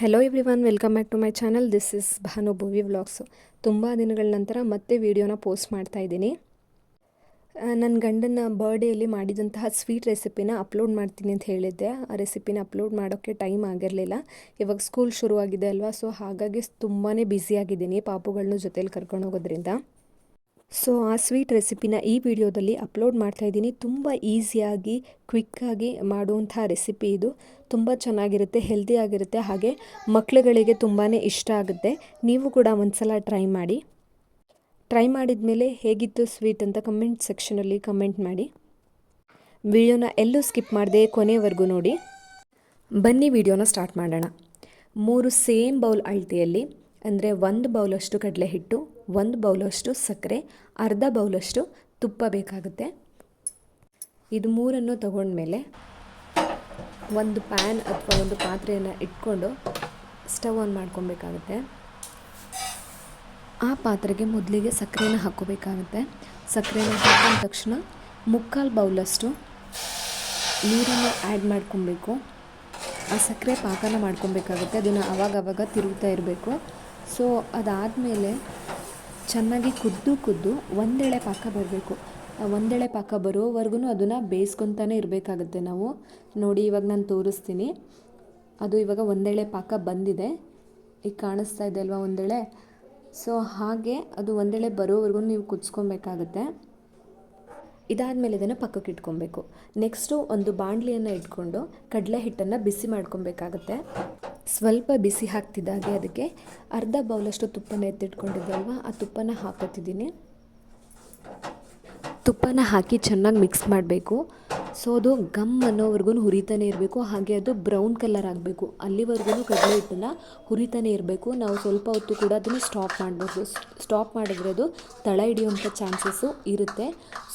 Hello everyone welcome back to my channel this is Bhanu Bhuvi vlogs ತುಂಬ ದಿನಗಳ ನಂತರ ಮತ್ತೆ ವಿಡಿಯೋನ ಪೋಸ್ಟ್ ಮಾಡ್ತಾ ಇದ್ದೀನಿ. ನನ್ನ ಗಂಡನ ಬರ್ಡೇಯಲ್ಲಿ ಮಾಡಿದಂತಹ ಸ್ವೀಟ್ ರೆಸಿಪಿನ ಅಪ್ಲೋಡ್ ಮಾಡ್ತೀನಿ ಅಂತ ಹೇಳಿದ್ದೆ. ಆ ರೆಸಿಪಿನ ಅಪ್ಲೋಡ್ ಮಾಡೋಕ್ಕೆ ಟೈಮ್ ಆಗಿರಲಿಲ್ಲ. ಇವಾಗ ಸ್ಕೂಲ್ ಶುರುವಾಗಿದೆ ಅಲ್ವಾ? ಸೊ ಹಾಗಾಗಿ ತುಂಬಾ ಬ್ಯುಸಿಯಾಗಿದ್ದೀನಿ ಪಾಪುಗಳನ್ನೂ ಜೊತೇಲಿ ಕರ್ಕೊಂಡು ಹೋಗೋದ್ರಿಂದ. ಸೊ, ಆ ಸ್ವೀಟ್ ರೆಸಿಪಿನ ಈ ವಿಡಿಯೋದಲ್ಲಿ ಅಪ್ಲೋಡ್ ಮಾಡ್ತಾ ಇದ್ದೀನಿ. ತುಂಬ ಈಸಿಯಾಗಿ ಕ್ವಿಕ್ಕಾಗಿ ಮಾಡುವಂಥ ರೆಸಿಪಿ ಇದು. ತುಂಬ ಚೆನ್ನಾಗಿರುತ್ತೆ ಹೆಲ್ದಿ ಆಗಿರುತ್ತೆ, ಹಾಗೆ ಮಕ್ಕಳುಗಳಿಗೆ ತುಂಬಾ ಇಷ್ಟ ಆಗುತ್ತೆ. ನೀವು ಕೂಡ ಒಂದ್ಸಲ ಟ್ರೈ ಮಾಡಿ. ಟ್ರೈ ಮಾಡಿದ ಮೇಲೆ ಹೇಗಿತ್ತು ಸ್ವೀಟ್ ಅಂತ ಕಮೆಂಟ್ ಸೆಕ್ಷನಲ್ಲಿ ಕಮೆಂಟ್ ಮಾಡಿ. ವಿಡಿಯೋನ ಎಲ್ಲೂ ಸ್ಕಿಪ್ ಮಾಡದೆ ಕೊನೆವರೆಗೂ ನೋಡಿ. ಬನ್ನಿ, ವಿಡಿಯೋನ ಸ್ಟಾರ್ಟ್ ಮಾಡೋಣ. ಮೂರು ಸೇಮ್ ಬೌಲ್ ಅಳತೆಯಲ್ಲಿ, ಅಂದರೆ ಒಂದು ಬೌಲಷ್ಟು ಕಡಲೆ ಹಿಟ್ಟು ಒಂದು ಬೌಲಷ್ಟು ಸಕ್ಕರೆ, ಅರ್ಧ ಬೌಲಷ್ಟು ತುಪ್ಪ ಬೇಕಾಗುತ್ತೆ. ಇದು ಮೂರನ್ನು ತಗೊಂಡ್ಮೇಲೆ ಒಂದು ಪ್ಯಾನ್ ಅಥವಾ ಒಂದು ಪಾತ್ರೆಯನ್ನು ಇಟ್ಕೊಂಡು ಸ್ಟವ್ ಆನ್ ಮಾಡ್ಕೊಬೇಕಾಗುತ್ತೆ. ಆ ಪಾತ್ರೆಗೆ ಮೊದಲಿಗೆ ಸಕ್ಕರೆನ ಹಾಕೋಬೇಕಾಗುತ್ತೆ ಸಕ್ಕರೆನ ಹಾಕಿದ ತಕ್ಷಣ ಮುಕ್ಕಾಲು ಬೌಲಷ್ಟು ನೀರನ್ನು ಆ್ಯಡ್ ಮಾಡ್ಕೊಬೇಕು. ಆ ಸಕ್ಕರೆ ಪಾಕನ ಮಾಡ್ಕೊಬೇಕಾಗುತ್ತೆ. ಅದನ್ನು ಆವಾಗವಾಗ ತಿರುಗ್ತಾ ಇರಬೇಕು. ಸೊ ಅದಾದಮೇಲೆ ಚೆನ್ನಾಗಿ ಕುದ್ದು ಕುದ್ದು ಒಂದೆಳೆ ಪಾಕ ಬರಬೇಕು. ಒಂದೆಳೆ ಪಾಕ ಬರೋವರೆಗೂ ಅದನ್ನು ಬೇಯಿಸ್ಕೊತಾನೆ ಇರಬೇಕಾಗುತ್ತೆ ನಾವು. ನೋಡಿ, ಇವಾಗ ನಾನು ತೋರಿಸ್ತೀನಿ. ಅದು ಇವಾಗ ಒಂದೆಳೆ ಪಾಕ ಬಂದಿದೆ. ಈಗ ಕಾಣಿಸ್ತಾ ಇದೆ ಅಲ್ವಾ ಒಂದೆಳೆ? ಸೊ, ಹಾಗೆ ಅದು ಒಂದೆಳೆ ಬರೋವರೆಗೂ ನೀವು ಕುದಿಸ್ಕೊಬೇಕಾಗತ್ತೆ. ಇದಾದಮೇಲೆ ಇದನ್ನು ಪಕ್ಕಕ್ಕೆ ಇಟ್ಕೊಬೇಕು. ನೆಕ್ಸ್ಟು ಒಂದು ಬಾಣಲಿಯನ್ನು ಇಟ್ಕೊಂಡು ಕಡಲೆ ಹಿಟ್ಟನ್ನು ಬಿಸಿ ಮಾಡ್ಕೊಬೇಕಾಗುತ್ತೆ. ಸ್ವಲ್ಪ ಬಿಸಿ ಹಾಕ್ತಿದ್ದಾಗೆ ಅದಕ್ಕೆ ಅರ್ಧ ಬೌಲಷ್ಟು ತುಪ್ಪನ ಎತ್ತಿಟ್ಕೊಂಡಿದ್ದಲ್ವ ಆ ತುಪ್ಪನ ಹಾಕೋತಿದ್ದೀನಿ ತುಪ್ಪನ ಹಾಕಿ ಚೆನ್ನಾಗಿ ಮಿಕ್ಸ್ ಮಾಡಬೇಕು. ಸೊ ಅದು ಗಮ್ ಅನ್ನೋವರೆಗೂ ಹುರಿತಾನೆ ಇರಬೇಕು, ಹಾಗೆ ಅದು ಬ್ರೌನ್ ಕಲರ್ ಆಗಬೇಕು. ಅಲ್ಲಿವರೆಗೂ ಕಡಲೆ ಹಿಟ್ಟನ್ನು ಹುರಿತಾನೆ ಇರಬೇಕು. ನಾವು ಸ್ವಲ್ಪ ಹೊತ್ತು ಕೂಡ ಅದನ್ನು ಸ್ಟಾಪ್ ಮಾಡಬೇಕು ಸ್ಟಾಪ್ ಮಾಡಿದ್ರೆ ಅದು ತಳ ಹಿಡಿಯುವಂಥ ಚಾನ್ಸಸ್ಸು ಇರುತ್ತೆ.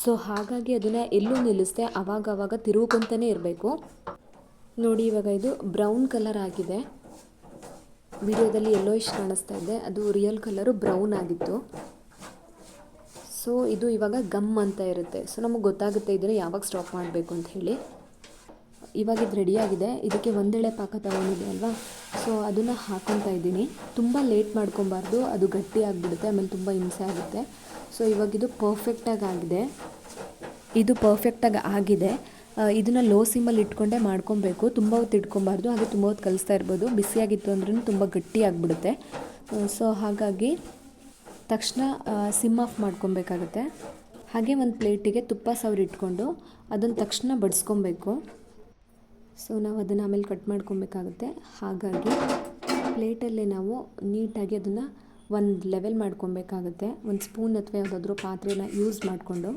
ಸೊ, ಹಾಗಾಗಿ ಅದನ್ನು ಎಲ್ಲೂ ನಿಲ್ಲಿಸ್ದೆ ಅವಾಗ ಅವಾಗ ತಿರುಗುಕೊಂತಾನೆ ಇರಬೇಕು. ನೋಡಿ, ಇವಾಗ ಇದು ಬ್ರೌನ್ ಕಲರ್ ಆಗಿದೆ. ವಿಡಿಯೋದಲ್ಲಿ ಎಲ್ಲೋ ಇಷ್ಟು ಕಾಣಿಸ್ತಾ ಇದೆ. ಅದು ರಿಯಲ್ ಕಲರು ಬ್ರೌನ್ ಆಗಿತ್ತು. ಸೊ ಇದು ಇವಾಗ ಗಮ್ ಅಂತ ಇರುತ್ತೆ. ಸೊ ನಮಗೆ ಗೊತ್ತಾಗುತ್ತೆ ಇದನ್ನು ಯಾವಾಗ ಸ್ಟಾಪ್ ಮಾಡಬೇಕು ಅಂತ ಹೇಳಿ. ಇವಾಗ ಇದು ರೆಡಿಯಾಗಿದೆ ಇದಕ್ಕೆ ಒಂದೆಳೆ ಪಾಕ ತಗೊಂಡಿದೆ ಅಲ್ವಾ? ಸೊ ಅದನ್ನು ಹಾಕೊತಾ ಇದ್ದೀನಿ. ತುಂಬ ಲೇಟ್ ಮಾಡ್ಕೊಬಾರ್ದು. ಅದು ಗಟ್ಟಿ ಆಗಿಬಿಡುತ್ತೆ, ಆಮೇಲೆ ತುಂಬ ಹಿಂಸೆ ಆಗುತ್ತೆ. ಸೊ ಇವಾಗ ಇದು ಪರ್ಫೆಕ್ಟಾಗಿ ಆಗಿದೆ. ಇದು ಪರ್ಫೆಕ್ಟಾಗಿ ಆಗಿದೆ. ಇದನ್ನು ಲೋ ಸಿಮ್ಮಲ್ಲಿ ಇಟ್ಕೊಂಡೇ ಮಾಡ್ಕೊಬೇಕು. ತುಂಬ ಹೊತ್ತು ಇಟ್ಕೊಬಾರ್ದು. ಹಾಗೆ ತುಂಬ ಹೊತ್ತು ಕಲಿಸ್ತಾ ಇರ್ಬೋದು. ಬಿಸಿಯಾಗಿತ್ತು ಅಂದ್ರೂ ತುಂಬ ಗಟ್ಟಿ ಆಗಿಬಿಡುತ್ತೆ. ಸೊ ಹಾಗಾಗಿ ತಕ್ಷಣ ಸಿಮ್ ಆಫ್ ಮಾಡ್ಕೊಬೇಕಾಗುತ್ತೆ. ಹಾಗೆ ಒಂದು ಪ್ಲೇಟಿಗೆ ತುಪ್ಪ ಸವರಿಟ್ಕೊಂಡು ಅದನ್ನು ತಕ್ಷಣ ಬಡಿಸ್ಕೊಬೇಕು. ಸೊ, ನಾವು ಅದನ್ನು ಆಮೇಲೆ ಕಟ್ ಮಾಡ್ಕೊಬೇಕಾಗುತ್ತೆ. ಹಾಗಾಗಿ ಪ್ಲೇಟಲ್ಲೇ ನಾವು ನೀಟಾಗಿ ಅದನ್ನು ಒಂದು ಲೆವೆಲ್ ಮಾಡ್ಕೊಬೇಕಾಗುತ್ತೆ. ಒಂದು ಸ್ಪೂನ್ ಅಥವಾ ಯಾವುದಾದ್ರೂ ಪಾತ್ರೆನ ಯೂಸ್ ಮಾಡಿಕೊಂಡು.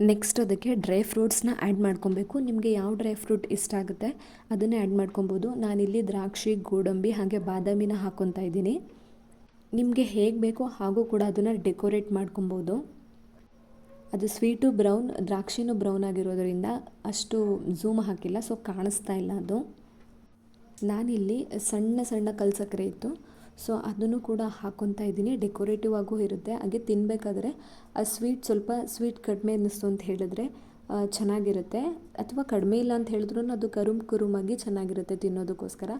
ನೆಕ್ಸ್ಟ್ ಅದಕ್ಕೆ ಡ್ರೈ ಫ್ರೂಟ್ಸ್ನ ಆ್ಯಡ್ ಮಾಡ್ಕೊಬೇಕು. ನಿಮಗೆ ಯಾವ ಡ್ರೈ ಫ್ರೂಟ್ ಇಷ್ಟ ಆಗುತ್ತೆ ಅದನ್ನೇ ಆ್ಯಡ್ ಮಾಡ್ಕೊಬೋದು. ನಾನಿಲ್ಲಿ ದ್ರಾಕ್ಷಿ, ಗೋಡಂಬಿ ಹಾಗೆ ಬಾದಾಮಿನ ಹಾಕ್ಕೊತಾ ಇದ್ದೀನಿ. ನಿಮಗೆ ಹೇಗೆ ಬೇಕೋ ಹಾಗೂ ಕೂಡ ಅದನ್ನು ಡೆಕೋರೇಟ್ ಮಾಡ್ಕೊಬೋದು. ಅದು ಸ್ವೀಟು ಬ್ರೌನ್, ದ್ರಾಕ್ಷಿನೂ ಬ್ರೌನ್ ಆಗಿರೋದರಿಂದ ಅಷ್ಟು ಝೂಮ್ ಹಾಕಿಲ್ಲ, ಸೊ ಕಾಣಿಸ್ತಾ ಇಲ್ಲ ಅದು. ನಾನಿಲ್ಲಿ ಸಣ್ಣ ಸಣ್ಣ ಕಲ್ಸಕ್ಕರೆ ಇತ್ತು, ಸೊ ಅದನ್ನು ಕೂಡ ಹಾಕ್ಕೊತಾ ಇದ್ದೀನಿ. ಡೆಕೋರೇಟಿವ್ ಆಗೂ ಇರುತ್ತೆ. ಹಾಗೆ ತಿನ್ನಬೇಕಾದ್ರೆ ಆ ಸ್ವೀಟ್ ಸ್ವಲ್ಪ ಸ್ವೀಟ್ ಕಡಿಮೆ ಅನ್ನಿಸ್ತು ಅಂತ ಹೇಳಿದ್ರೆ ಚೆನ್ನಾಗಿರುತ್ತೆ. ಅಥವಾ ಕಡಿಮೆ ಇಲ್ಲ ಅಂತ ಹೇಳಿದ್ರು ಅದು ಕರುಮ್ ಕುರುಮಾಗಿ ಚೆನ್ನಾಗಿರುತ್ತೆ ತಿನ್ನೋದಕ್ಕೋಸ್ಕರ.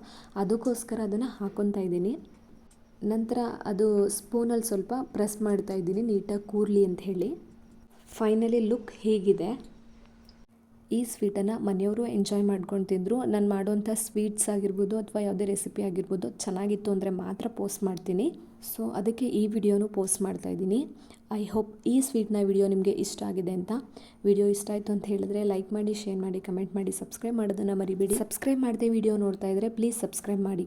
ಅದಕ್ಕೋಸ್ಕರ ಅದನ್ನು ಹಾಕ್ಕೊತಾ ಇದ್ದೀನಿ. ನಂತರ ಅದು ಸ್ಪೂನಲ್ಲಿ ಸ್ವಲ್ಪ ಪ್ರೆಸ್ ಮಾಡ್ತಾ ಇದ್ದೀನಿ, ನೀಟಾಗಿ ಕೂರಲಿ ಅಂತ ಹೇಳಿ. ಫೈನಲಿ ಲುಕ್ ಹೇಗಿದೆ. ಈ ಸ್ವೀಟನ್ನು ಮನೆಯವರು ಎಂಜಾಯ್ ಮಾಡ್ಕೊಂಡು ತಿಂದರು. ನಾನು ಮಾಡೋವಂಥ ಸ್ವೀಟ್ಸ್ ಆಗಿರ್ಬೋದು ಅಥವಾ ಯಾವುದೇ ರೆಸಿಪಿ ಆಗಿರ್ಬೋದು ಚೆನ್ನಾಗಿತ್ತು ಅಂದರೆ ಮಾತ್ರ ಪೋಸ್ಟ್ ಮಾಡ್ತೀನಿ. ಸೊ ಅದಕ್ಕೆ ಈ ವಿಡಿಯೋನೂ ಪೋಸ್ಟ್ ಮಾಡ್ತಾ ಇದ್ದೀನಿ. ಐ ಹೋಪ್ ಈ ಸ್ವೀಟ್ನ ವಿಡಿಯೋ ನಿಮಗೆ ಇಷ್ಟ ಆಗಿದೆ ಅಂತ. ವಿಡಿಯೋ ಇಷ್ಟ ಆಯಿತು ಅಂತ ಹೇಳಿದ್ರೆ ಲೈಕ್ ಮಾಡಿ ಶೇರ್ ಮಾಡಿ ಕಮೆಂಟ್ ಮಾಡಿ ಸಬ್ಸ್ಕ್ರೈಬ್ ಮಾಡೋದನ್ನು ಮರಿಬೇಡಿ. ಸಬ್ಸ್ಕ್ರೈಬ್ ಮಾಡದೆ ವಿಡಿಯೋ ನೋಡ್ತಾ ಇದ್ದರೆ ಪ್ಲೀಸ್ ಸಬ್ಸ್ಕ್ರೈಬ್ ಮಾಡಿ.